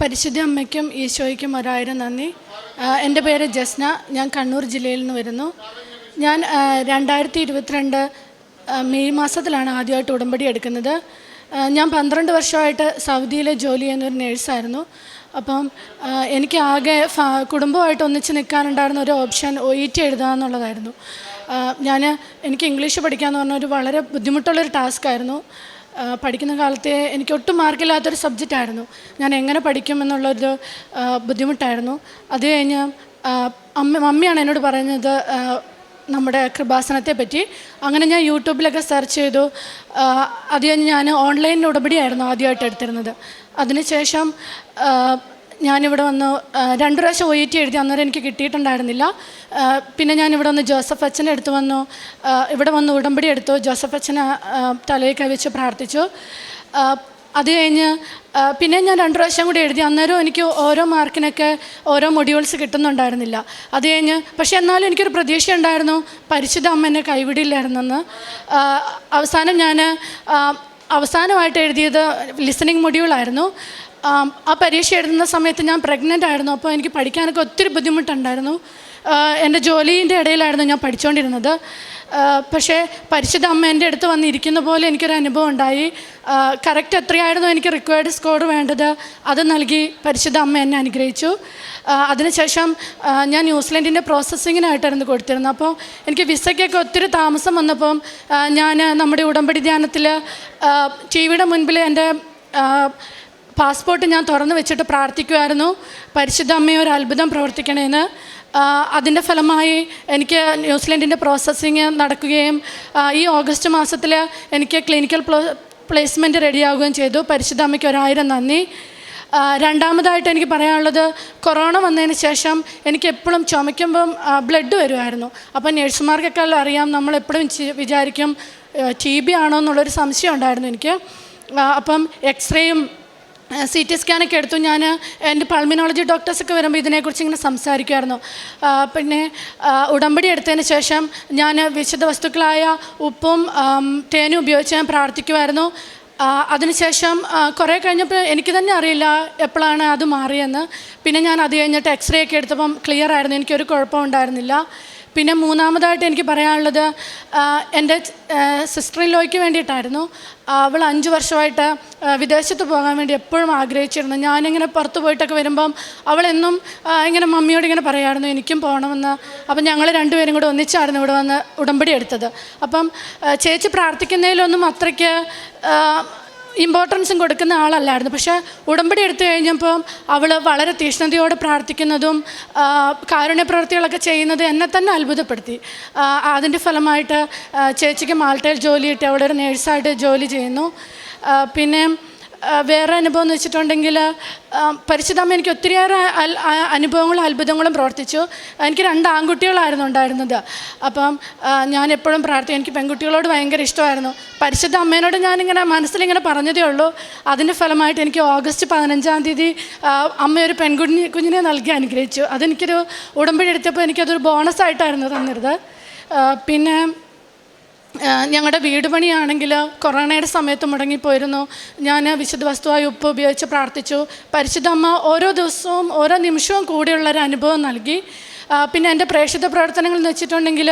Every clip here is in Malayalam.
പരിശുദ്ധ അമ്മയ്ക്കും ഈശോയ്ക്കും ഒരായിരം നന്ദി. എന്റെ പേര് ജസ്ന. ഞാൻ കണ്ണൂർ ജില്ലയിൽ നിന്ന് വരുന്നു. ഞാൻ രണ്ടായിരത്തി ഇരുപത്തിരണ്ട് മെയ് മാസത്തിലാണ് ആദ്യമായിട്ട് ഉടമ്പടി എടുക്കുന്നത്. ഞാൻ പന്ത്രണ്ട് വർഷമായിട്ട് സൗദിയിലെ ജോലി ചെയ്യുന്നൊരു നേഴ്സായിരുന്നു. അപ്പം എനിക്ക് ആകെ കുടുംബമായിട്ട് ഒന്നിച്ച് നിൽക്കാനുണ്ടായിരുന്ന ഒരു ഓപ്ഷൻ ഒ ഇ ടി എഴുതുക എന്നുള്ളതായിരുന്നു. ഞാൻ എനിക്ക് ഇംഗ്ലീഷ് പഠിക്കാമെന്ന് പറഞ്ഞ ഒരു വളരെ ബുദ്ധിമുട്ടുള്ളൊരു ടാസ്ക് ആയിരുന്നു ആ, പഠിക്കുന്ന കാലത്തെ എനിക്ക് ഒട്ടും മാർക്കില്ലാത്തൊരു സബ്ജക്റ്റ് ആയിരുന്നു. ഞാൻ എങ്ങനെ പഠിക്കും എന്നുള്ളൊരു ബുദ്ധിമുട്ടായിരുന്നു. അത് കഴിഞ്ഞ് അമ്മ മമ്മിയാണ് എന്നോട് പറയുന്നത് നമ്മുടെ കൃപാസനത്തെ പറ്റി. അങ്ങനെ ഞാൻ യൂട്യൂബിലൊക്കെ സെർച്ച് ചെയ്തു. അത് ഞാൻ ഓൺലൈനിൽ ഉടപടിയായിരുന്നു ആദ്യമായിട്ട് എടുത്തിരുന്നത്. അതിനുശേഷം ഞാനിവിടെ വന്ന് രണ്ട് പ്രാവശ്യം ഒ ഇ ടി എഴുതി അന്നേരം എനിക്ക് കിട്ടിയിട്ടുണ്ടായിരുന്നില്ല. പിന്നെ ഞാനിവിടെ വന്ന് ജോസഫ് അച്ഛനെ എടുത്തു വന്നു. ഇവിടെ വന്ന് ഉടമ്പടി എടുത്തു. ജോസഫ് അച്ഛനെ തലയിൽ കവിച്ച് പ്രാർത്ഥിച്ചു. അത് കഴിഞ്ഞ് പിന്നെ ഞാൻ രണ്ട് പ്രാവശ്യം കൂടി എഴുതി. അന്നേരം എനിക്ക് ഓരോ മാർക്കിനൊക്കെ ഓരോ മൊഡ്യൂൾസ് കിട്ടുന്നുണ്ടായിരുന്നില്ല. അത് കഴിഞ്ഞ് പക്ഷെ എന്നാലും എനിക്കൊരു പ്രതീക്ഷ ഉണ്ടായിരുന്നു പരിശുദ്ധ അമ്മ എന്നെ കൈവിടില്ലായിരുന്നെന്ന്. അവസാനം ഞാൻ അവസാനമായിട്ട് എഴുതിയത് ലിസണിങ് മൊഡ്യൂളായിരുന്നു. ആം, പരീക്ഷ എഴുതുന്ന സമയത്ത് ഞാൻ പ്രഗ്നന്റ് ആയിരുന്നു. അപ്പോൾ എനിക്ക് പഠിക്കാനൊക്കെ ഒത്തിരി ബുദ്ധിമുട്ടുണ്ടായിരുന്നു. എന്റെ ജോലീന്റെ ഇടയിലായിരുന്നു ഞാൻ പഠിച്ചുകൊണ്ടിരുന്നത് പക്ഷേ പരിശുദ്ധ അമ്മ എന്റെ അടുത്ത് വന്നിരിക്കുന്ന പോലെ എനിക്കൊരു അനുഭവം ഉണ്ടായി. കറക്റ്റ് എത്രയായിരുന്നു എനിക്ക് റിക്വയർഡ് സ്കോർ വേണ്ടത്? അത് നൽകി പരിശുദ്ധ അമ്മ എന്നെ അനുഗ്രഹിച്ചു. അതിനുശേഷം ഞാൻ ന്യൂസിലൻഡിന്റെ പ്രോസസ്സിങ്ങിനായിട്ടായിരുന്നു കൊടുത്തിരുന്നത്. അപ്പോൾ എനിക്ക് വിസയ്ക്കൊക്കെ ഒത്തിരി താമസം വന്നപ്പം ഞാൻ നമ്മുടെ ഉടമ്പടി ധ്യാനത്തിൽ ടി വിയുടെ മുൻപിൽ എന്റെ പാസ്പോർട്ട് ഞാൻ തുറന്നു വെച്ചിട്ട് പ്രാർത്ഥിക്കുമായിരുന്നു പരിശുദ്ധ അമ്മയെ ഒരു അത്ഭുതം പ്രവർത്തിക്കണേന്ന്. അതിന്റെ ഫലമായി എനിക്ക് ന്യൂസിലൻഡിന്റെ പ്രോസസ്സിങ് നടക്കുകയും ഈ ഓഗസ്റ്റ് മാസത്തിൽ എനിക്ക് ക്ലിനിക്കൽ പ്ലോ പ്ലേസ്മെന്റ് റെഡിയാവുകയും ചെയ്തു. പരിശുദ്ധ അമ്മയ്ക്ക് ഒരായിരം നന്ദി. രണ്ടാമതായിട്ട് എനിക്ക് പറയാനുള്ളത് കൊറോണ വന്നതിന് ശേഷം എനിക്ക് എപ്പോഴും ചുമയ്ക്കുമ്പം ബ്ലഡ് വരുമായിരുന്നു അപ്പോൾ നഴ്സുമാർക്കൊക്കെ അറിയാം നമ്മൾ എപ്പോഴും വിചാരിക്കും ടി ബി ആണോ എന്നുള്ളൊരു സംശയം ഉണ്ടായിരുന്നു എനിക്ക്. അപ്പം എക്സ്റേയും സി ടി സ്കാനൊക്കെ എടുത്തു ഞാൻ എന്റെ പൾമിനോളജി ഡോക്ടേഴ്സൊക്കെ വരുമ്പോൾ ഇതിനെക്കുറിച്ച് ഇങ്ങനെ സംസാരിക്കുമായിരുന്നു പിന്നെ ഉടമ്പടി എടുത്തതിന് ശേഷം ഞാൻ വിശുദ്ധ വസ്തുക്കളായ ഉപ്പും തേനും ഉപയോഗിച്ച് ഞാൻ പ്രാർത്ഥിക്കുമായിരുന്നു അതിനുശേഷം കുറേ കഴിഞ്ഞപ്പോൾ എനിക്ക് തന്നെ അറിയില്ല എപ്പോഴാണ് അത് മാറിയെന്ന്. പിന്നെ ഞാൻ അത് കഴിഞ്ഞിട്ട് എക്സ്റേ ഒക്കെ എടുത്തപ്പം ക്ലിയർ ആയിരുന്നു. എനിക്കൊരു കുഴപ്പം ഉണ്ടായിരുന്നില്ല പിന്നെ മൂന്നാമതായിട്ട് എനിക്ക് പറയാനുള്ളത് എന്റെ സിസ്റ്റർ ലോയ്ക്ക് വേണ്ടിയിട്ടായിരുന്നു. അവൾ അഞ്ച് വർഷമായിട്ട് വിദേശത്ത് പോകാൻ വേണ്ടി എപ്പോഴും ആഗ്രഹിച്ചിരുന്നു. ഞാനിങ്ങനെ പുറത്ത് പോയിട്ടൊക്കെ വരുമ്പം അവളെന്നും ഇങ്ങനെ മമ്മിയോട് ഇങ്ങനെ പറയായിരുന്നു എനിക്കും പോകണമെന്ന്. അപ്പം ഞങ്ങൾ രണ്ടുപേരും കൂടെ ഒന്നിച്ചായിരുന്നു ഇവിടെ വന്ന് ഉടമ്പടി എടുത്തത്. അപ്പം ചേച്ചി പ്രാർത്ഥിക്കുന്നതിലൊന്നും അത്രയ്ക്ക് ഇമ്പോർട്ടൻസും കൊടുക്കുന്ന ആളല്ലായിരുന്നു. പക്ഷേ ഉടമ്പടി എടുത്തു കഴിഞ്ഞപ്പോൾ അവൾ വളരെ തീഷ്ണതയോടെ പ്രാർത്ഥിക്കുന്നതും കാരുണ്യ പ്രവൃത്തികളൊക്കെ ചെയ്യുന്നത് എന്നെ തന്നെ അത്ഭുതപ്പെടുത്തി. അതിന്റെ ഫലമായിട്ട് ചേച്ചിക്ക് മാൾട്ടയിൽ ജോലി കിട്ടി. അവിടെ ഒരു നേഴ്സായിട്ട് ജോലി ചെയ്യുന്നു. പിന്നെ വേറെ അനുഭവം എന്ന് വെച്ചിട്ടുണ്ടെങ്കിൽ പരിശുദ്ധമ്മ എനിക്ക് ഒത്തിരിയേറെ അനുഭവങ്ങളും അത്ഭുതങ്ങളും പ്രവർത്തിച്ചു. എനിക്ക് രണ്ട് ആൺകുട്ടികളായിരുന്നു ഉണ്ടായിരുന്നത്. അപ്പം ഞാൻ എപ്പോഴും പ്രാർത്ഥിക്കും. എനിക്ക് പെൺകുട്ടികളോട് ഭയങ്കര ഇഷ്ടമായിരുന്നു. പരിശുദ്ധ അമ്മേനോട് ഞാനിങ്ങനെ മനസ്സിലിങ്ങനെ പറഞ്ഞതേ ഉള്ളൂ. അതിന്റെ ഫലമായിട്ട് എനിക്ക് ഓഗസ്റ്റ് പതിനഞ്ചാം തീയതി അമ്മയൊരു പെൺകുഞ്ഞി കുഞ്ഞിനെ നൽകി അനുഗ്രഹിച്ചു. അതെനിക്കൊരു ഉടമ്പടി എടുത്തപ്പോൾ എനിക്കതൊരു ബോണസായിട്ടായിരുന്നു തന്നിരുന്നത്. ആ, പിന്നെ ഞങ്ങളുടെ വീട് പണിയാണെങ്കിൽ കൊറോണയുടെ സമയത്ത് മുടങ്ങിപ്പോയിരുന്നു. ഞാൻ വിശുദ്ധ വസ്തുവായി ഉപ്പ് ഉപയോഗിച്ച് പ്രാർത്ഥിച്ചു. പരിശുദ്ധമ്മ ഓരോ ദിവസവും ഓരോ നിമിഷവും കൂടിയുള്ള ഒരു അനുഭവം നൽകി. പിന്നെ എന്റെ പ്രേക്ഷിത പ്രവർത്തനങ്ങൾ എന്ന് വെച്ചിട്ടുണ്ടെങ്കിൽ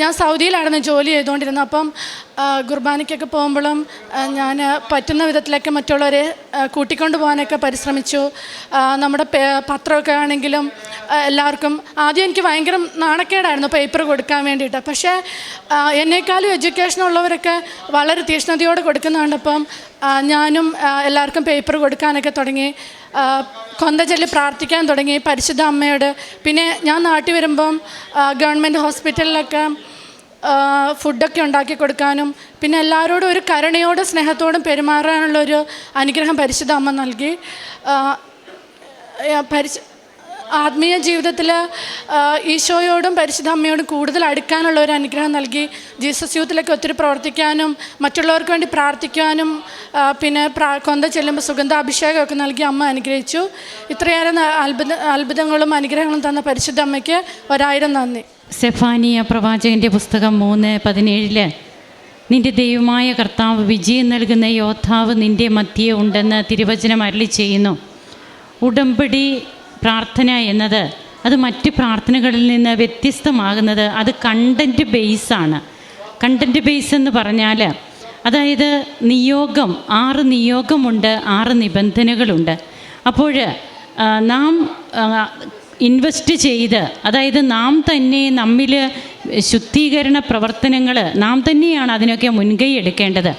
ഞാൻ സൗദിയിലായിരുന്നു ജോലി ചെയ്തുകൊണ്ടിരുന്നത്. അപ്പം കുർബാനയ്ക്കൊക്കെ പോകുമ്പോഴും ഞാൻ പറ്റുന്ന വിധത്തിലൊക്കെ മറ്റുള്ളവരെ കൂട്ടിക്കൊണ്ടു പോകാനൊക്കെ പരിശ്രമിച്ചു. നമ്മുടെ പത്രമൊക്കെ ആണെങ്കിലും എല്ലാവർക്കും ആദ്യം എനിക്ക് ഭയങ്കര നാണക്കേടായിരുന്നു പേപ്പർ കൊടുക്കാൻ വേണ്ടിയിട്ട്. പക്ഷേ എന്നേക്കാളും എഡ്യൂക്കേഷൻ ഉള്ളവരൊക്കെ വളരെ തീഷ്ണതയോടെ കൊടുക്കുന്ന കണ്ടപ്പം ഞാനും എല്ലാവർക്കും പേപ്പർ കൊടുക്കാനൊക്കെ തുടങ്ങി. കൊന്തചൊല്ലി കൊന്ത ചൊല്ലി പ്രാർത്ഥിക്കാൻ തുടങ്ങി പരിശുദ്ധ അമ്മയോട്. പിന്നെ ഞാൻ നാട്ടിൽ വരുമ്പം ഗവൺമെന്റ് ഹോസ്പിറ്റലിലൊക്കെ ഫുഡൊക്കെ ഉണ്ടാക്കി കൊടുക്കാനും പിന്നെ എല്ലാവരോടും ഒരു കരുണയോടും സ്നേഹത്തോടും പെരുമാറാനുള്ള ഒരു അനുഗ്രഹം പരിശുദ്ധ അമ്മ നൽകി. പരിശു ആത്മീയ ജീവിതത്തിൽ ഈശോയോടും പരിശുദ്ധ അമ്മയോടും കൂടുതൽ അടുക്കാനുള്ള ഒരു അനുഗ്രഹം നൽകി ജീസസ് യൂത്തിലൊക്കെ ഒത്തിരി പ്രവർത്തിക്കാനും മറ്റുള്ളവർക്ക് വേണ്ടി പ്രാർത്ഥിക്കാനും പിന്നെ പ്രാ കൊന്ത ചെല്ലുമ്പോൾ സുഗന്ധാഭിഷേകമൊക്കെ നൽകി അമ്മ അനുഗ്രഹിച്ചു. ഇത്രയേറെ അത്ഭുത അത്ഭുതങ്ങളും അനുഗ്രഹങ്ങളും തന്ന പരിശുദ്ധ അമ്മയ്ക്ക് ഒരായിരം നന്ദി. സെഫാനിയ പ്രവാചകന്റെ പുസ്തകം മൂന്ന് പതിനേഴിൽ നിന്റെ ദൈവമായ കർത്താവ് വിജയം നൽകുന്ന യോദ്ധാവ് നിന്റെ മധ്യേ ഉണ്ടെന്ന് തിരുവചനം അരളി ചെയ്യുന്നു. ഉടമ്പടി പ്രാർത്ഥന എന്നത് അത് മറ്റ് പ്രാർത്ഥനകളിൽ നിന്ന് വ്യത്യസ്തമാകുന്നത് അത് കണ്ടന്റ് ബേസാണ് കണ്ടന്റ് ബേസ് എന്ന് പറഞ്ഞാൽ അതായത് നിയോഗം ആറ് നിയോഗമുണ്ട് ആറ് നിബന്ധനകളുണ്ട്. അപ്പോൾ നാം ഇൻവെസ്റ്റ് ചെയ്ത് അതായത് നാം തന്നെ നമ്മിൽ ശുദ്ധീകരണ പ്രവർത്തനങ്ങൾ നാം തന്നെയാണ് അതിനൊക്കെ മുൻകൈ എടുക്കേണ്ടത്.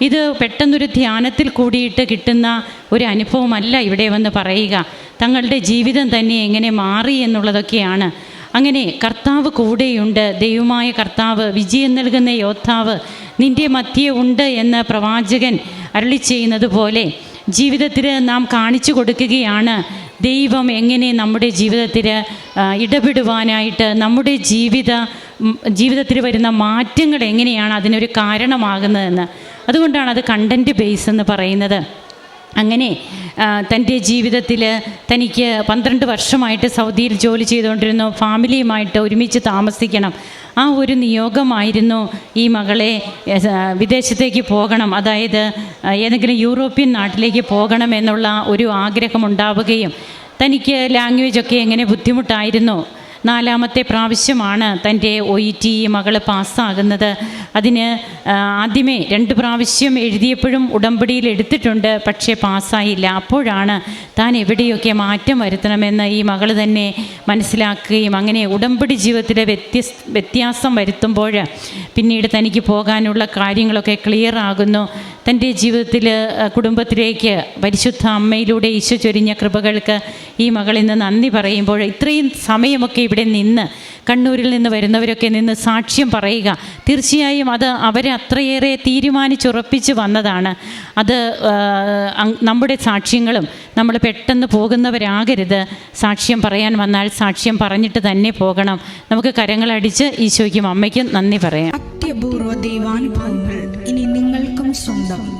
ഇത് പെട്ടെന്നൊരു ധ്യാനത്തിൽ കൂടിയിട്ട് കിട്ടുന്ന ഒരു അനുഭവമല്ല ഇവിടെ വന്ന് പറയുക. തങ്ങളുടെ ജീവിതം തന്നെ എങ്ങനെ മാറി എന്നുള്ളതൊക്കെയാണ്. അങ്ങനെ കർത്താവ് കൂടെയുണ്ട് ദൈവമായ കർത്താവ് വിജയം നൽകുന്ന യോദ്ധാവ് നിന്റെ മധ്യേ ഉണ്ട് എന്ന് പ്രവാചകൻ അരളി ചെയ്യുന്നത് പോലെ ജീവിതത്തിൽ നാം കാണിച്ചു കൊടുക്കുകയാണ്. ദൈവം എങ്ങനെ നമ്മുടെ ജീവിതത്തിൽ ഇടപെടുവാനായിട്ട് നമ്മുടെ ജീവിത ജീവിതത്തിൽ വരുന്ന മാറ്റങ്ങൾ എങ്ങനെയാണ് അതിനൊരു കാരണമാകുന്നതെന്ന്. അതുകൊണ്ടാണ് അത് കണ്ടന്റ് ബേസ് എന്ന് പറയുന്നത്. അങ്ങനെ തന്റെ ജീവിതത്തിൽ തനിക്ക് പന്ത്രണ്ട് വർഷമായിട്ട് സൗദിയിൽ ജോലി ചെയ്തുകൊണ്ടിരുന്നു ഫാമിലിയുമായിട്ട് ഒരുമിച്ച് താമസിക്കണം. ആ ഒരു നിയോഗമായിരുന്നു ഈ മകളെ വിദേശത്തേക്ക് പോകണം. അതായത് ഏതെങ്കിലും യൂറോപ്യൻ നാട്ടിലേക്ക് പോകണം എന്നുള്ള ഒരു ആഗ്രഹമുണ്ടാവുകയും തനിക്ക് ലാംഗ്വേജൊക്കെ എങ്ങനെ ബുദ്ധിമുട്ടായിരുന്നു. നാലാമത്തെ പ്രാവശ്യമാണ് തന്റെ ഒ ഇ ടി മകൾ പാസ്സാകുന്നത് അതിന് ആദ്യമേ രണ്ട് പ്രാവശ്യം എഴുതിയപ്പോഴും ഉടമ്പടിയിൽ എടുത്തിട്ടുണ്ട് പക്ഷേ പാസ്സായില്ല. അപ്പോഴാണ് താൻ എവിടെയൊക്കെ മാറ്റം വരുത്തണമെന്ന് ഈ മകൾ തന്നെ മനസ്സിലാക്കുകയും അങ്ങനെ ഉടമ്പടി ജീവിതത്തിലെ വ്യത്യസ് വ്യത്യാസം വരുത്തുമ്പോൾ പിന്നീട് തനിക്ക് പോകാനുള്ള കാര്യങ്ങളൊക്കെ ക്ലിയർ ആകുന്നു. തന്റെ ജീവിതത്തിൽ കുടുംബത്തിലേക്ക് പരിശുദ്ധ അമ്മയിലൂടെ ഈശോ ചൊരിഞ്ഞ കൃപകൾക്ക് ഈ മകൾ ഇന്ന് നന്ദി പറയുമ്പോൾ ഇത്രയും സമയമൊക്കെ ഇവിടെ നിന്ന് കണ്ണൂരിൽ നിന്ന് വരുന്നവരൊക്കെ നിന്ന് സാക്ഷ്യം പറയുക. തീർച്ചയായും അത് അവരെ അത്രയേറെ തീരുമാനിച്ചുറപ്പിച്ച് വന്നതാണ്. അത് നമ്മുടെ സാക്ഷ്യങ്ങളും നമ്മൾ പെട്ടെന്ന് പോകുന്നവരാകരുത്. സാക്ഷ്യം പറയാൻ വന്നാൽ സാക്ഷ്യം പറഞ്ഞിട്ട് തന്നെ പോകണം. നമുക്ക് കരങ്ങളടിച്ച് ഈശോയ്ക്കും അമ്മയ്ക്കും നന്ദി പറയാം. അത്യപൂർവ ദൈവാനുഭവങ്ങൾ ഇനി നിങ്ങൾക്കും സ്വന്തം.